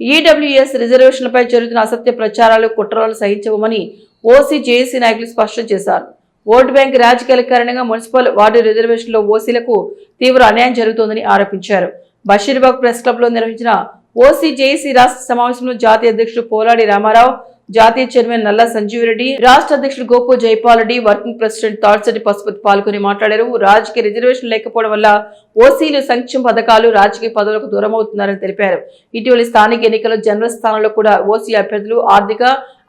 EWS రిజర్వేషన్లపై జరుగుతున్న అసత్య ప్రచారాలు కుట్రలు సహించవమని ఓసీ జేఏసీ నాయకులు స్పష్టం చేశారు. ఓటు బ్యాంక్ రాజకీయాల కారణంగా మున్సిపల్ వార్డు రిజర్వేషన్లో ఓసీలకు తీవ్ర అన్యాయం జరుగుతోందని ఆరోపించారు. బషీర్బాగ్ ప్రెస్ క్లబ్లో నిర్వహించిన ఓసీ జేఏసీ రాష్ట్ర సమావేశంలో జాతీయ అధ్యక్షుడు పోలాడి రామారావు జాతీయ చైర్మన్ నల్ల సంజీవ్ రెడ్డి రాష్ట్ర అధ్యక్షుడు గోపు జైపాల్ రెడ్డి వర్కింగ్ ప్రెసిడెంట్ తాడ్సటి పశుపతి పాల్గొని మాట్లాడారు. రాజకీయ రిజర్వేషన్ లేకపోవడం వల్ల ఓసీలు సంక్షేమ పథకాలు రాజకీయ పదవులకు దూరం అవుతున్నారని తెలిపారు. ఇటీవలి స్థానిక ఎన్నికల్లో జనరల్ స్థానంలో కూడా ఓసీ అభ్యర్థులు ఆర్థిక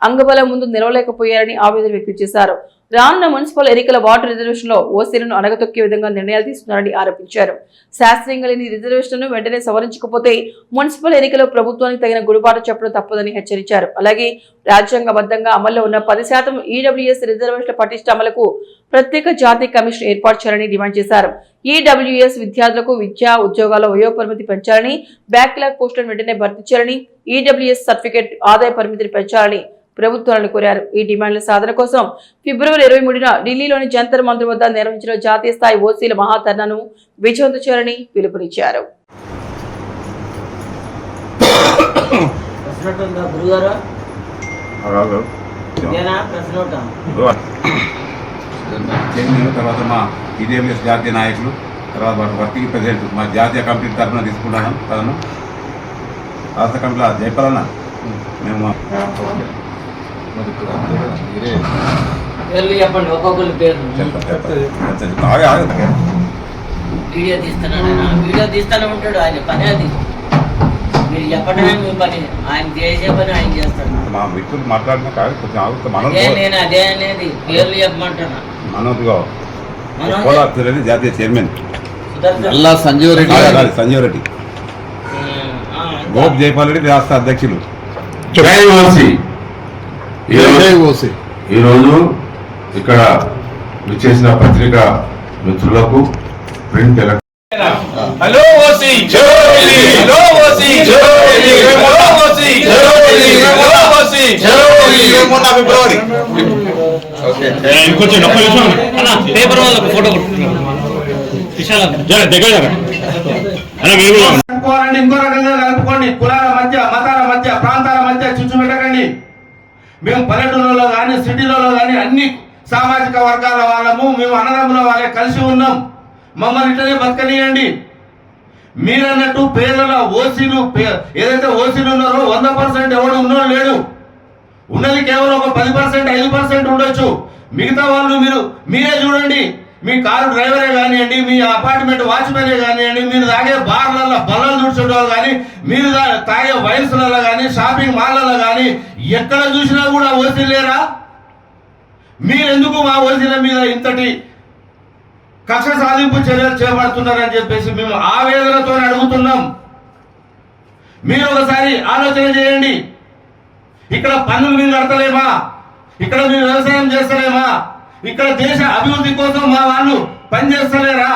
అంగబలం ముందు నిలవలేకపోయారని ఆవేదన వ్యక్తం చేశారు. రానున్న మున్సిపల్ ఎన్నికల వార్డు రిజర్వేషన్లో ఓసీలను అణగతొక్కే విధంగా నిర్ణయాలు తీసుకున్నారని ఆరోపించారు. శాస్త్రీయంగా లేని రిజర్వేషన్లను వెంటనే సవరించకపోతే మున్సిపల్ ఎన్నికలో ప్రభుత్వానికి తగిన గుడిబాటు చెప్పడం తప్పదని హెచ్చరించారు. అలాగే రాజ్యాంగబద్ధంగా అమల్లో ఉన్న పది శాతం ఈడబ్ల్యూఎస్ రిజర్వేషన్ల పటిష్ట అమలుకు ప్రత్యేక జాతీయ కమిషన్ ఏర్పాటు చేయాలని డిమాండ్ చేశారు. ఈడబ్ల్యూఎస్ విద్యార్థులకు విద్యా ఉద్యోగాల వయోపరిమితి పెంచాలని బ్యాక్లాగ్ పోస్టులను వెంటనే భర్తీ చేయాలని ఈడబ్ల్యూఎస్ సర్టిఫికేట్ ఆదాయ పరిమితిని పెంచాలని ప్రభుత్వాలను కోరారు. ఈ డిమాండ్ల సాధన కోసం ఫిబ్రవరి ఇరవై మూడున ఢిల్లీలోని జంతర్ మంత్రి వద్ద నిర్వహించిన జాతీయ స్థాయి ఓసీల మహాధర్నాను విజయవంతం చేయాలని పిలుపునిచ్చారు. తర్వాత మా ఈడీఎంఎస్ జాతీయ నాయకులు తర్వాత వాటి వర్కింగ్ ప్రెసిడెంట్ మా జాతీయ కమిటీ తరఫున తీసుకున్నాను తను రాష్ట్ర కమిటీలో జయపాలన్న మేము పేర్లు చెప్పండి ఒక్కొక్కరి పేర్లు ఆగు. వీడియో తీస్తున్నాడు ఆయన. వీడియో తీస్తానే ఉంటాడు ఆయన పని అది. మీరు చెప్పడమే మీ పని. ఆయన చేసే పని ఆయన చేస్తాడు. మా మాట్లాడినా కాదు కొంచెం ఆగు మనోజ్ అదే నేను అదే అనేది పేర్లు చెప్పమంటున్నా. మనోజ్ జాతీయ చైర్మన్. సంజీవ్ రెడ్డి. సంజీవ్ రెడ్డి. గోప్ జైపాల్ రెడ్డి రాష్ట్ర అధ్యక్షులు. జై ఈరోజు ఇక్కడ విచ్చేసిన పత్రికా మిత్రులకు ప్రింట్ హలో ఓసి. హలో ఓసి. హలో ఓసి. హలో ఓసి. ఇంకొంచెం ఒక్క నిమిషం అన్న పేపర్ వాళ్ళకు ఫోటో జర దగ్గర జర. అన్న మీరు కూడా కలుపుకోవాలండి ఇంకో రకంగా కలుపుకోండి. కులాల మేము పల్లెటూరులో కానీ సిటీలలో కానీ అన్ని సామాజిక వర్గాల వాళ్ళము మేము అన్నదమ్ముల వాళ్ళే కలిసి ఉన్నాం. మమ్మల్ని ఇట్లనే బతకనియండి. మీరన్నట్టు పేదల ఓసీలు ఏదైతే ఓసీలు ఉన్నారో వంద పర్సెంట్ ఎవడు ఉన్నారో లేడు. ఉన్నది కేవలం ఒక పది పర్సెంట్ ఐదు పర్సెంట్ ఉండొచ్చు. మిగతా వాళ్ళు మీరు మీరే చూడండి. మీ కారు డ్రైవరే కానివ్వండి మీ అపార్ట్మెంట్ వాచ్మెనే కానివ్వండి మీరు తాగే బార్లలో బల్లలు తుడిచే వాళ్ళు కానీ మీరు తాగే వయసులలో కానీ షాపింగ్ మాల్లలో కానీ ఎక్కడ చూసినా కూడా ఓసీ లేరా? మీరెందుకు మా ఓసీల మీద ఇంతటి కక్ష సాధింపు చర్యలు చేపడుతున్నారని చెప్పేసి మేము ఆవేదనతో అడుగుతున్నాం. మీరు ఒకసారి ఆలోచన చేయండి. ఇక్కడ పన్నులు మీరు కడతలేమా? ఇక్కడ మీరు వ్యవసాయం చేస్తలేమా? ఇక్కడ దేశ అభివృద్ధి కోసం మా వాళ్ళు పనిచేస్తలేరా?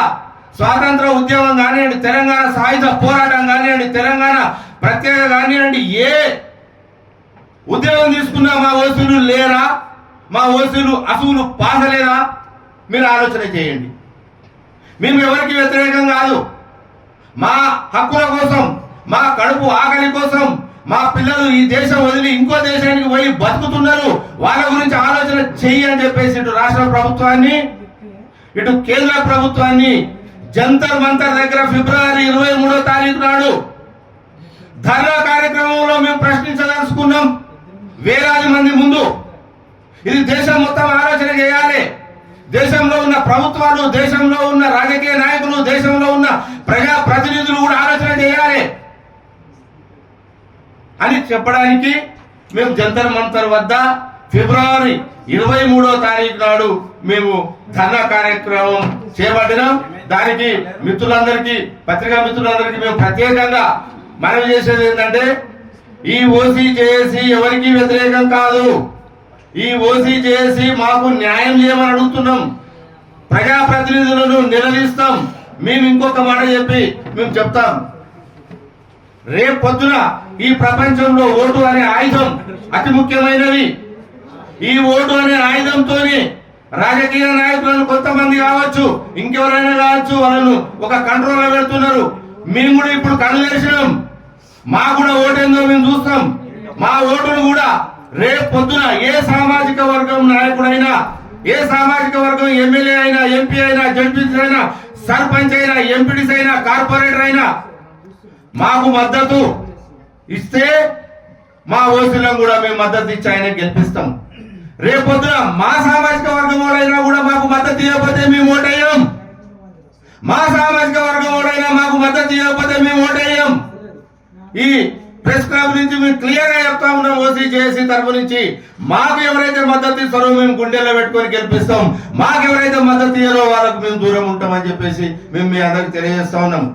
స్వాతంత్ర ఉద్యమం కానివ్వండి తెలంగాణ సాయుధ పోరాటం కానివ్వండి తెలంగాణ ప్రత్యేక కానివ్వండి ఏ ఉద్యోగం తీసుకున్నా మా ఓసీలు లేరా? మా ఓసీలు అసువులు పాసలేదా మీరు ఆలోచన చేయండి. మేము ఎవరికి వ్యతిరేకం కాదు. మా హక్కుల కోసం మా కడుపు ఆకలి కోసం మా పిల్లలు ఈ దేశం వదిలి ఇంకో దేశానికి పోయి బతుకుతున్నారు. వాళ్ళ గురించి ఆలోచన చెయ్యి అని చెప్పేసి ఇటు రాష్ట్ర ప్రభుత్వాన్ని ఇటు కేంద్ర ప్రభుత్వాన్ని జంతర్ మంతర్ దగ్గర ఫిబ్రవరి ఇరవై మూడో తారీఖు నాడు ధర్నా కార్యక్రమంలో మేము ప్రశ్నించదలుచుకున్నాం. వేలాది మంది ముందు ఇది దేశం మొత్తం ఆలోచన చేయాలి. దేశంలో ఉన్న ప్రభుత్వాలు దేశంలో ఉన్న రాజకీయ నాయకులు దేశంలో ఉన్న ప్రజా ప్రతినిధులు కూడా ఆలోచన చేయాలి. అని చెప్పడానికి మేము జంతర్ మంతర్ వద్ద ఫిబ్రవరి ఇరవై మూడో తారీఖు నాడు మేము ధర్నా కార్యక్రమం చేపట్టినాం. దానికి మిత్రులందరికీ పత్రికా మిత్రులందరికీ మేము ప్రత్యేకంగా మనవి చేసేది ఏంటంటే ఈ ఓసీ చేసి ఎవరికి వ్యతిరేకం కాదు. ఈ ఓసీ చేసి మాకు న్యాయం చేయమని అడుగుతున్నాం. ప్రజాప్రతినిధులను నిలదీస్తాం. మేము ఇంకొక మాట చెప్పి మేము చెప్తాం. రేపు పొద్దున ఈ ప్రపంచంలో ఓటు అనే ఆయుధం అతి ముఖ్యమైనది. ఈ ఓటు అనే ఆయుధంతో రాజకీయ నాయకులను కొంతమంది కావచ్చు ఇంకెవరైనా కావచ్చు వాళ్ళను ఒక కంట్రోల్లో పెడుతున్నారు. మేము కూడా ఇప్పుడు కళ్ళు మా కూడా ఓటేందో మేము చూస్తాం. మా ఓటును కూడా రేపు పొద్దున ఏ సామాజిక వర్గం నాయకుడైనా ఏ సామాజిక వర్గం ఎమ్మెల్యే అయినా ఎంపీ అయినా జడ్పీసీ అయినా సర్పంచ్ అయినా ఎంపీడీసీ అయినా కార్పొరేటర్ అయినా మాకు మద్దతు. ఇస్తే మా ఓసీలను కూడా మేము మద్దతు ఇచ్చి ఆయన గెలిపిస్తాం. రేపొద్దున మా సామాజిక వర్గం వాళ్ళైనా కూడా మాకు మద్దతు ఇవ్వకపోతే మేము ఓటేయం మా సామాజిక వర్గం వాళ్ళైనా మాకు మద్దతు ఇవ్వకపోతే మేము ఓటేయం ఈ ప్రెస్ క్లబ్ నుంచి మేము క్లియర్గా చెప్తా ఉన్నాం ఓసీ జేఏసీ తరపు నుంచి. మాకు ఎవరైతే మద్దతు ఇస్తారో మేము గుండెల్లో పెట్టుకొని గెలిపిస్తాం. మాకు ఎవరైతే మద్దతు ఇయ్యారో వాళ్ళకు మేము దూరం ఉంటామని చెప్పేసి మేము మీ అందరికి తెలియజేస్తా ఉన్నాం.